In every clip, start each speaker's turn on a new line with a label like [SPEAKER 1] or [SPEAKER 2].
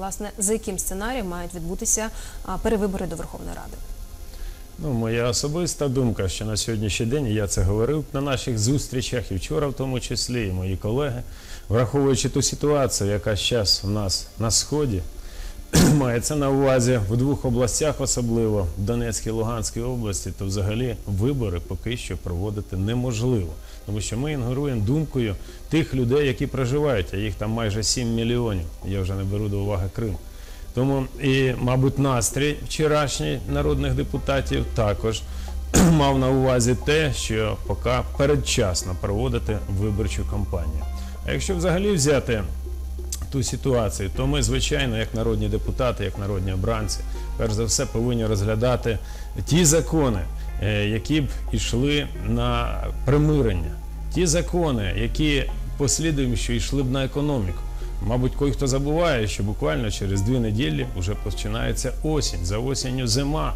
[SPEAKER 1] Власне, за яким сценарієм мають відбутися перевибори до Верховної Ради?
[SPEAKER 2] Ну, моя особиста думка, що на сьогоднішній день я це говорив на наших зустрічах і вчора, в тому числі, і мої колеги, враховуючи ту ситуацію, яка зараз у нас на сході, мається на увазі в двох областях, особливо в Донецькій і Луганській області, то взагалі вибори поки що проводити неможливо. Тому що ми інгоруємо думкою тих людей, які проживають, а їх там майже 7 мільйонів. Я вже не беру до уваги Крим. Тому і, мабуть, настрій вчорашній народних депутатів також мав на увазі те, що поки передчасно проводити виборчу кампанію. А якщо взагалі взяти ту ситуацію, то ми, звичайно, як народні депутати, як народні обранці, перш за все повинні розглядати ті закони, е, які б йшли на примирення, ті закони, які послідуємо, що йшли б на економіку. Мабуть, кой хто забуває, що буквально через дві неділі вже починається осінь. За осінню зима,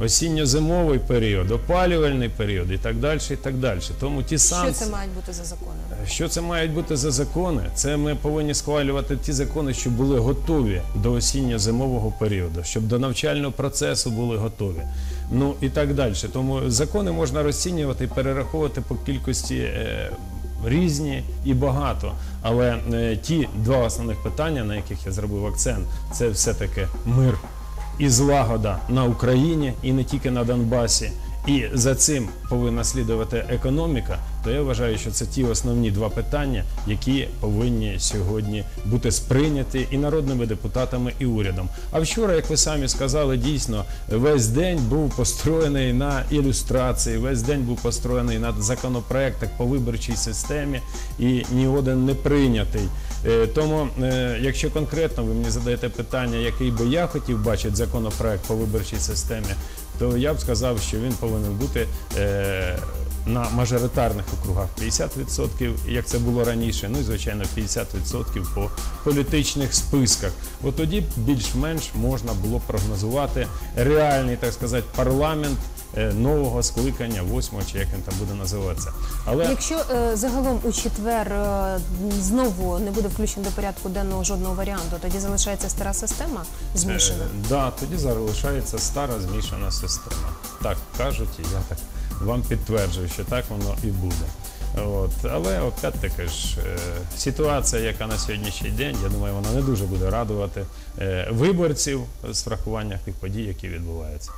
[SPEAKER 2] осінньо-зимовий період, опалювальний період і так далі. і так далі. Тому ті
[SPEAKER 1] Що це мають бути за закони?
[SPEAKER 2] Що це мають бути за закони? Це ми повинні схвалювати ті закони, що були готові до осінньо-зимового періоду, щоб до навчального процесу були готові. Ну і так далі. Тому закони можна розцінювати і перераховувати по кількості е, різні і багато. Але е, ті два основних питання, на яких я зробив акцент, це все-таки мир і злагода на Україні і не тільки на Донбасі. І за цим повинна слідувати економіка, то я вважаю, що це ті основні два питання, які повинні сьогодні бути сприйняті і народними депутатами, і урядом. А вчора, як ви самі сказали, дійсно весь день був построєний на ілюстрації, весь день був построєний на законопроектах по виборчій системі, і ні один не прийнятий. Е, Тому, е, якщо конкретно ви мені задаєте питання, який би я хотів бачити законопроект по виборчій системі, то я б сказав, що він повинен бути е, на мажоритарних округах 50%, як це було раніше, ну і звичайно 50% по політичних списках. От тоді більш-менш можна було прогнозувати реальний, так сказати, парламент нового скликання, восьмого чи як він там буде називатися. Але
[SPEAKER 1] Якщо е, загалом у четвер е, знову не буде включено до порядку денного жодного варіанту, тоді залишається стара система змішана.
[SPEAKER 2] Е, Да, тоді залишається стара змішана система. Так кажуть, і я так вам підтверджую, що так воно і буде. От. Але опять-таки ж е, ситуація, яка на сьогоднішній день, я думаю, вона не дуже буде радувати е, виборців з врахуванням тих подій, які відбуваються.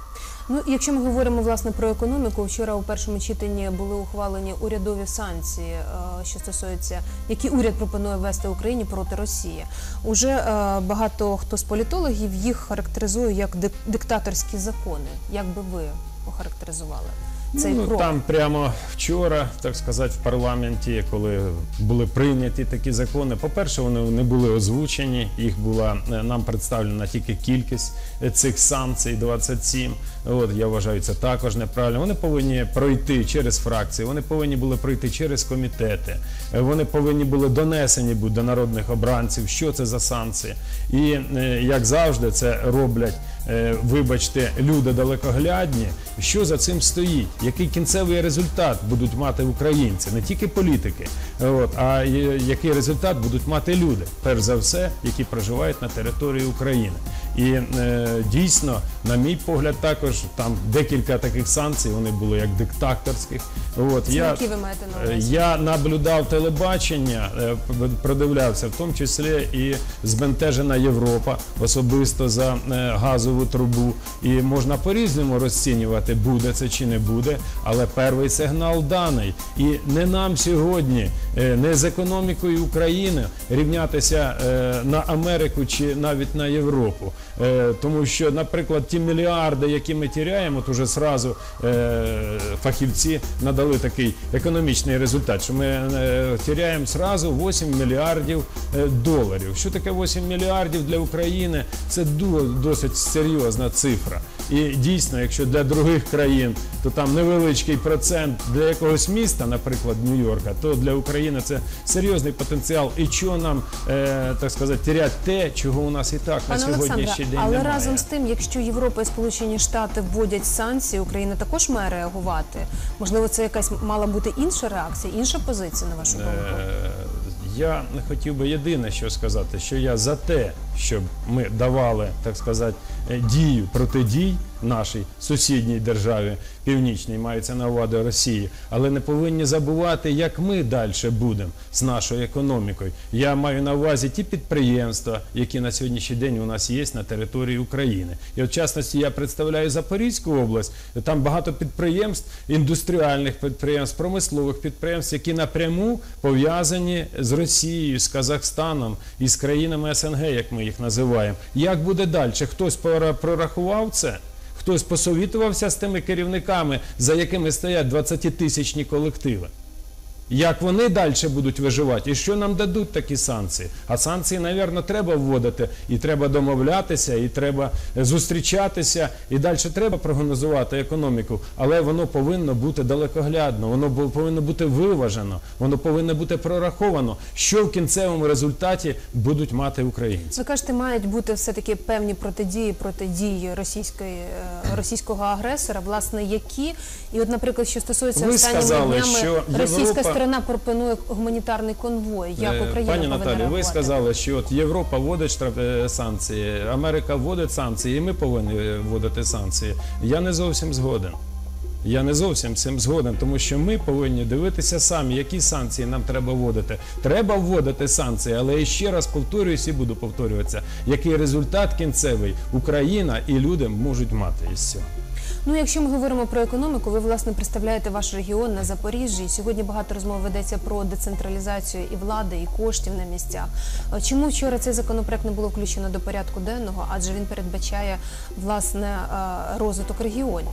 [SPEAKER 1] Ну, якщо ми говоримо власне про економіку, вчора у першому читанні були ухвалені урядові санкції, е, що стосуються, які уряд пропонує ввести Україні проти Росії. Уже е, багато хто з політологів їх характеризує як дик- диктаторські закони. Як би ви охарактеризували цей
[SPEAKER 2] ну,
[SPEAKER 1] крок?
[SPEAKER 2] там прямо вчора, так сказати, в парламенті, коли були прийняті такі закони, по-перше, вони не були озвучені. Їх була е, нам представлена тільки кількість е, цих санкцій 27. От я вважаю, це також неправильно. Вони повинні пройти через фракції, вони повинні були пройти через комітети. е, Вони повинні були донесені до народних обранців, що це за санкції. І як завжди, це роблять. Е, Вибачте, люди далекоглядні, що за цим стоїть, який кінцевий результат будуть мати українці, не тільки політики, от, а який результат будуть мати люди, перш за все, які проживають на території України. І е, дійсно, на мій погляд, також там декілька таких санкцій, вони були як диктаторських. От,
[SPEAKER 1] Це які ви маєте на
[SPEAKER 2] Е,
[SPEAKER 1] увазі?
[SPEAKER 2] Я наблюдав телебачення, е, продивлявся, в тому числі і збентежена Європа, особисто за е, газову трубу. І можна по-різному розцінювати, буде це чи не буде, але перший сигнал даний. І не нам сьогодні, не з економікою України рівнятися е, на Америку чи навіть на Європу. Е, Тому що, наприклад, ті мільярди, які ми тіряємо, от уже зразу е, фахівці надали такий економічний результат, що ми е, тіряємо зразу 8 мільярдів е, доларів. Що таке 8 мільярдів для України? Це досить серйозна цифра. І дійсно, якщо для других країн, то там невеличкий процент для якогось міста, наприклад, Нью-Йорка, то для України це серйозний потенціал. І чого нам, е, так сказати, тіряти те, чого у нас і так на
[SPEAKER 1] Пане
[SPEAKER 2] сьогоднішній
[SPEAKER 1] Олександре,
[SPEAKER 2] день
[SPEAKER 1] але
[SPEAKER 2] немає.
[SPEAKER 1] разом з тим, якщо Європа і Сполучені Штати вводять санкції, Україна також має реагувати. Можливо, це якась мала бути інша реакція, інша позиція на вашу думку.
[SPEAKER 2] Е, я хотів би єдине, що сказати, що я за те, щоб ми давали, так сказати, е, дію протидій нашій сусідній державі північній, мається на увазі Росії, але не повинні забувати, як ми далі будемо з нашою економікою. Я маю на увазі ті підприємства, які на сьогоднішній день у нас є на території України. І в частності я представляю Запорізьку область. Там багато підприємств, індустріальних підприємств, промислових підприємств, які напряму пов'язані з Росією, з Казахстаном і з країнами СНГ, як ми їх називаємо. Як буде далі? Хтось прорахував це? Хтось посовітувався з тими керівниками, за якими стоять 20-тисячні колективи. Як вони далі будуть виживати, і що нам дадуть такі санкції? А санкції, мабуть, треба вводити, і треба домовлятися, і треба зустрічатися, і далі треба прогнозувати економіку, але воно повинно бути далекоглядно, воно повинно бути виважено, воно повинно бути прораховано, що в кінцевому результаті будуть мати українці.
[SPEAKER 1] Ви кажете, мають бути все-таки певні протидії протидії російської, е, російського агресора, власне, які. І от, наприклад, що стосується
[SPEAKER 2] Ви
[SPEAKER 1] останніми
[SPEAKER 2] сказали,
[SPEAKER 1] днями,
[SPEAKER 2] що
[SPEAKER 1] російська Сторона пропонує гуманітарний конвой. Як
[SPEAKER 2] Е,
[SPEAKER 1] Україна
[SPEAKER 2] Пані Наталі, ви сказали, що от Європа вводить штраф- е, санкції, Америка вводить санкції, і ми повинні вводити санкції. Я не зовсім згоден. Я не зовсім цим згоден, тому що ми повинні дивитися самі, які санкції нам треба вводити. Треба вводити санкції, але я ще раз повторююсь і буду повторюватися, який результат кінцевий Україна і люди можуть мати із цього.
[SPEAKER 1] Ну, якщо ми говоримо про економіку, ви власне представляєте ваш регіон на Запоріжжі. Сьогодні багато розмов ведеться про децентралізацію і влади, і коштів на місцях. Е, Чому вчора цей законопроект не було включено до порядку денного? Адже він передбачає власне е, розвиток регіонів.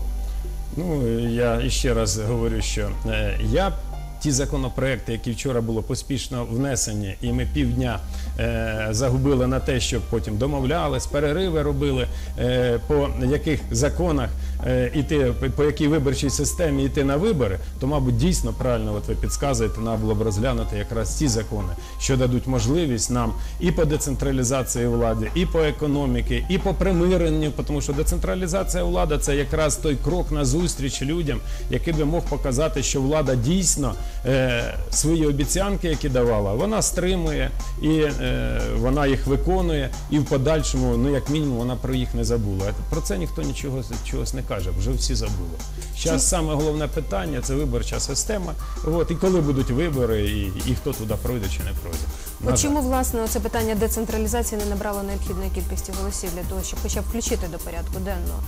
[SPEAKER 2] Ну я іще раз говорю, що е, я ті законопроекти, які вчора було поспішно внесені, і ми півдня е, загубили на те, щоб потім домовлялись, перериви робили, е, по яких законах е, іти, по якій виборчій системі йти на вибори, то, мабуть, дійсно правильно, от ви підказуєте, треба було б розглянути якраз ці закони, що дадуть можливість нам і по децентралізації влади, і по економіки, і по примиренню, тому що децентралізація влади це якраз той крок на зустріч людям, який би мог показати, що влада дійсно е, свої обіцянки, які давала, вона стримує і е, вона їх виконує, і в подальшому, ну як мінімум, вона про їх не забула. Про це ніхто нічого чогось не каже, вже всі забули. Зараз саме головне питання це виборча система. От і коли будуть вибори, і, і хто туди пройде чи не пройде. На
[SPEAKER 1] От
[SPEAKER 2] жаль.
[SPEAKER 1] чому власне це питання децентралізації не набрало необхідної кількості голосів для того, щоб хоча б включити до порядку денного?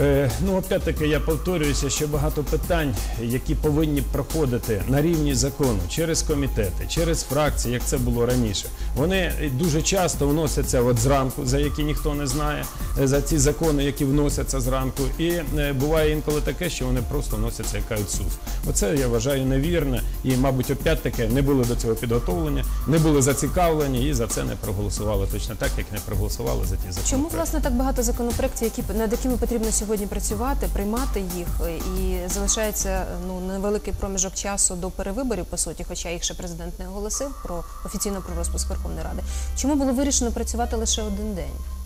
[SPEAKER 2] Е, ну, опять-таки, я повторююся, що багато питань, які повинні проходити на рівні закону через комітети, через фракції, як це було раніше, вони дуже часто вносяться от зранку, за які ніхто не знає, е, за ці закони, які вносяться зранку. І е, буває інколи таке, що вони просто вносяться як кажуть. Оце я вважаю невірне. І, мабуть, опять-таки не були до цього підготовлені, не були зацікавлені і за це не проголосували точно так, як не проголосували за ті закони.
[SPEAKER 1] Чому власне так багато законопроєктів, які над якими потрібно сьогодні працювати, приймати їх, е, і залишається ну невеликий проміжок часу до перевиборів, по суті, хоча їх ще президент не оголосив про офіційно про розпуск Верховної Ради. Чому було вирішено працювати лише один день?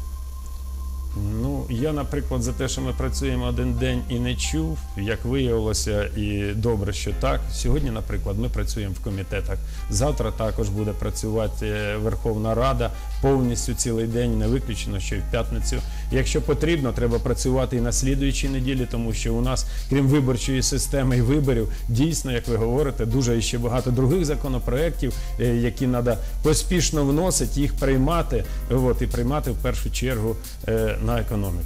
[SPEAKER 2] Ну, я, наприклад, за те, що ми працюємо один день і не чув, як виявилося, і добре, що так. Сьогодні, наприклад, ми працюємо в комітетах. Завтра також буде працювати Верховна Рада повністю цілий день, не виключено, що й в п'ятницю. Якщо потрібно, треба працювати і на слідуючій неділі, тому що у нас, крім виборчої системи і виборів, дійсно, як ви говорите, дуже ще багато других законопроєктів, е, які треба поспішно вносити, їх приймати, от, і приймати в першу чергу е, на економіку.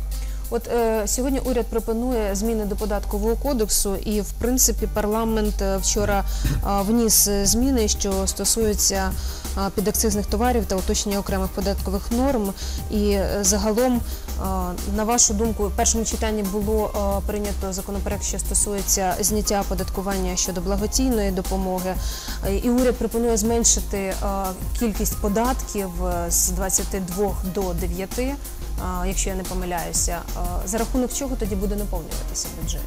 [SPEAKER 1] От е, сьогодні уряд пропонує зміни до податкового кодексу, і в принципі парламент е, вчора е, вніс е, зміни, що стосуються підакцизних товарів та уточнення окремих податкових норм. І е, загалом, на вашу думку, в першому читанні було прийнято законопроект, що стосується зняття оподаткування щодо благодійної допомоги. І уряд пропонує зменшити кількість податків е, з 22 до 9 якщо я не помиляюся, за рахунок чого тоді буде наповнюватися бюджет?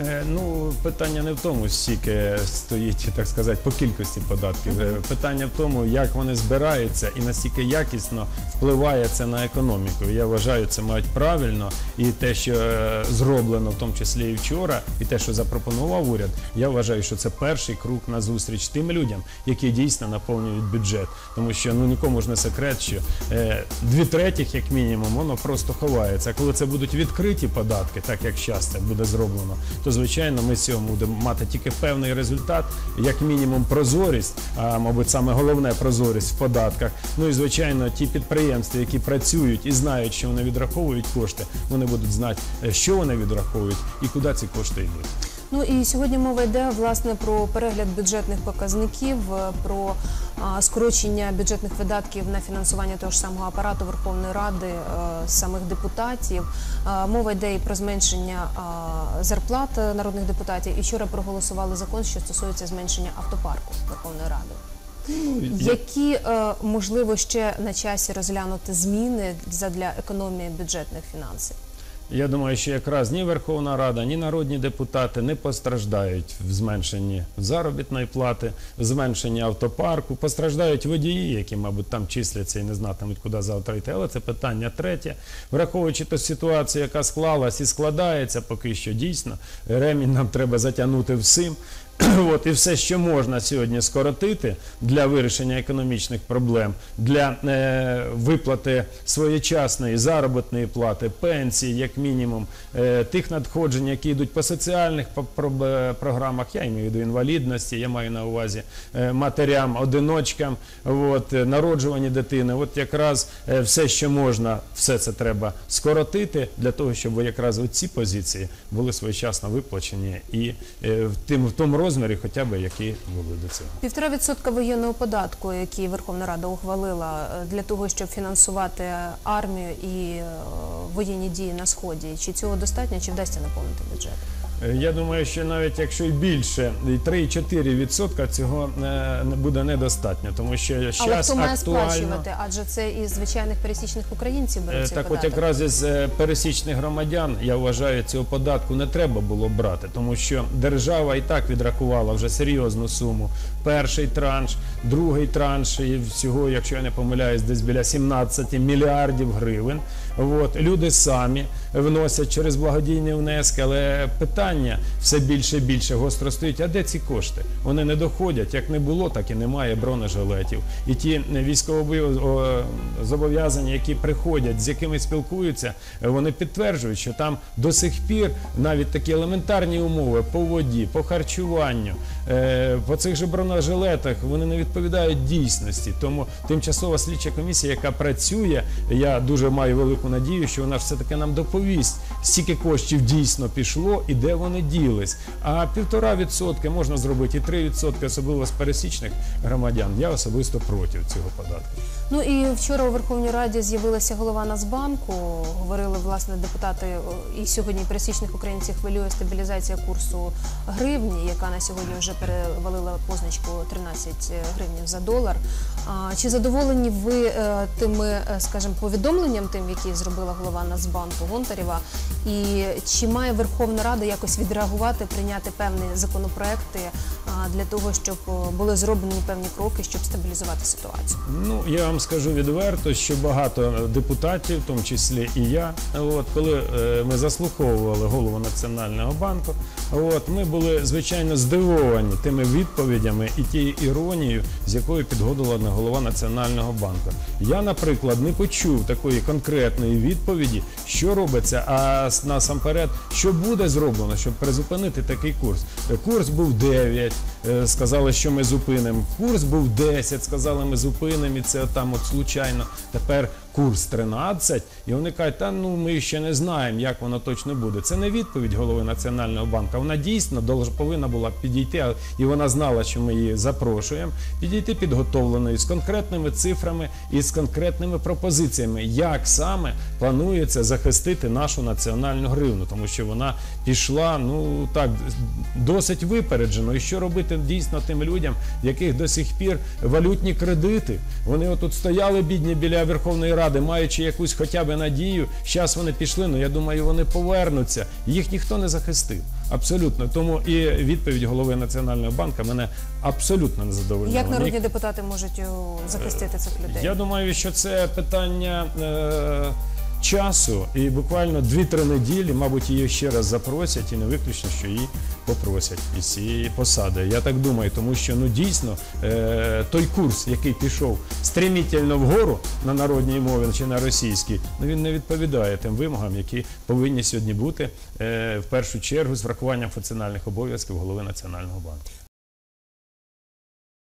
[SPEAKER 2] Е, Ну, питання не в тому, стільки стоїть, так сказати, по кількості податків. Е, Питання в тому, як вони збираються і наскільки якісно впливає це на економіку. Я вважаю, це мають правильно. І те, що е, зроблено, в тому числі і вчора, і те, що запропонував уряд, я вважаю, що це перший крок на зустріч тим людям, які дійсно наповнюють бюджет. Тому що ну нікому ж не секрет, що е, дві третіх, як мінімум, воно просто ховається. А коли це будуть відкриті податки, так як зараз це буде зроблено, то звичайно ми з цього будемо мати тільки певний результат, як мінімум прозорість, а мабуть саме головне прозорість в податках. Ну і звичайно, ті підприємства, які працюють і знають, що вони відраховують кошти, вони будуть знати, е, що вони відраховують і куди ці кошти йдуть.
[SPEAKER 1] Ну і сьогодні мова йде власне про перегляд бюджетних показників, е, про скорочення бюджетних видатків на фінансування того ж самого апарату Верховної Ради, е, самих депутатів. Е, Мова йде і про зменшення зарплат е, народних депутатів. І вчора проголосували закон, що стосується зменшення автопарку Верховної Ради.
[SPEAKER 2] Ну,
[SPEAKER 1] Які е, можливо ще на часі розглянути зміни задля економії бюджетних фінансів?
[SPEAKER 2] Я думаю, що якраз ні Верховна Рада, ні народні депутати не постраждають в зменшенні заробітної плати, в зменшенні автопарку. Постраждають водії, які, мабуть, там числяться і не знатимуть, куди завтра йти. Але це питання третє. Враховуючи ту ситуацію, яка склалась і складається, поки що дійсно ремінь нам треба затягнути всім. От і все, що можна сьогодні скоротити для вирішення економічних проблем, для е, виплати своєчасної заробітної плати, пенсії, як мінімум, е, тих надходжень, які йдуть по соціальних е, програмах, я маю виду інвалідності, я маю на увазі е, матерям, одиночкам, от, е, народжувані дитини. От якраз е, все, що можна, все це треба скоротити для того, щоб якраз ці позиції були своєчасно виплачені і е, в тим в тому розмірі, хоча б які були до цього.
[SPEAKER 1] Півтора відсотка воєнного податку, який Верховна Рада ухвалила е, для того, щоб фінансувати армію і е, воєнні дії на сході. Чи цього достатньо, чи вдасться наповнити бюджет?
[SPEAKER 2] Е, Я думаю, що навіть якщо і більше, і 3-4 відсотка цього не буде недостатньо, тому що
[SPEAKER 1] Але
[SPEAKER 2] зараз
[SPEAKER 1] хто має
[SPEAKER 2] актуально.
[SPEAKER 1] сплачувати? Адже це із звичайних пересічних українців беруть цей
[SPEAKER 2] Так от якраз із пересічних громадян, я вважаю, цього податку не треба було брати, тому що держава і так відрахувала вже серйозну суму. Перший транш, другий транш, і всього, якщо я не помиляюсь, десь біля 17 мільярдів гривень. От. Люди самі вносять через благодійні внески, але питання все більше і більше гостро стоїть. А де ці кошти? Вони не доходять. Як не було, так і немає бронежилетів. І ті військовозобов'язані, які приходять, з якими спілкуються, вони підтверджують, що там до сих пір навіть такі елементарні умови по воді, по харчуванню, е, по цих же бронежилетах вони не відповідають дійсності. Тому тимчасова слідча комісія, яка працює, я дуже маю велику надію, що вона все таки нам доповість, скільки коштів дійсно пішло і де вони ділись. А півтора відсотки можна зробити і три відсотки, особливо з пересічних громадян. Я особисто проти цього податку.
[SPEAKER 1] Ну і вчора у Верховній Раді з'явилася голова Нацбанку. Говорили власне депутати і сьогодні пересічних українців хвилює стабілізація курсу гривні, яка на сьогодні вже перевалила позначку 13 гривень за долар. Чи задоволені ви е, тими, е, скажімо, повідомленням, тим, які зробила голова Нацбанку Гонтарєва? І чи має Верховна Рада якось відреагувати, прийняти певні законопроекти для того, щоб були зроблені певні кроки, щоб стабілізувати ситуацію?
[SPEAKER 2] Ну я вам скажу відверто, що багато депутатів, в тому числі і я, от коли е, ми заслуховували голову національного банку, от ми були звичайно здивовані тими відповідями і тією іронією, з якою підходила на голова національного банку. Я, наприклад, не почув такої конкретної відповіді, що робиться, а насамперед, що буде зроблено, щоб призупинити такий курс. Е, Курс був 9, е, сказали, що ми зупинимо. Курс був 10, сказали, ми зупинимо, і це там от случайно. Тепер курс 13, і вони кажуть, та ну ми ще не знаємо, як воно точно буде. Це не відповідь голови Національного банку. Вона дійсно повинна була підійти, і вона знала, що ми її запрошуємо, підійти підготовленою з конкретними цифрами і з конкретними пропозиціями, як саме планується захистити нашу національну гривну, тому що вона пішла ну так досить випереджено. І що робити дійсно тим людям, яких до сих пір валютні кредити. Вони отут стояли бідні біля Верховної Ради, маючи якусь хоча б надію. Зараз вони пішли. Ну я думаю, вони повернуться. Їх ніхто не захистив. Абсолютно. Тому і відповідь голови Національного банку мене абсолютно не задовольнила.
[SPEAKER 1] Як народні депутати можуть е, захистити цих людей?
[SPEAKER 2] я думаю, що це питання е, часу, і буквально 2-3 неділі, мабуть, її ще раз запросять, і не виключно, що її попросять із цієї посади. Я так думаю, тому що ну дійсно е, той курс, який пішов стремительно вгору на народній мові чи на російській, ну він не відповідає тим вимогам, які повинні сьогодні бути е, в першу чергу з врахуванням функціональних обов'язків голови національного банку.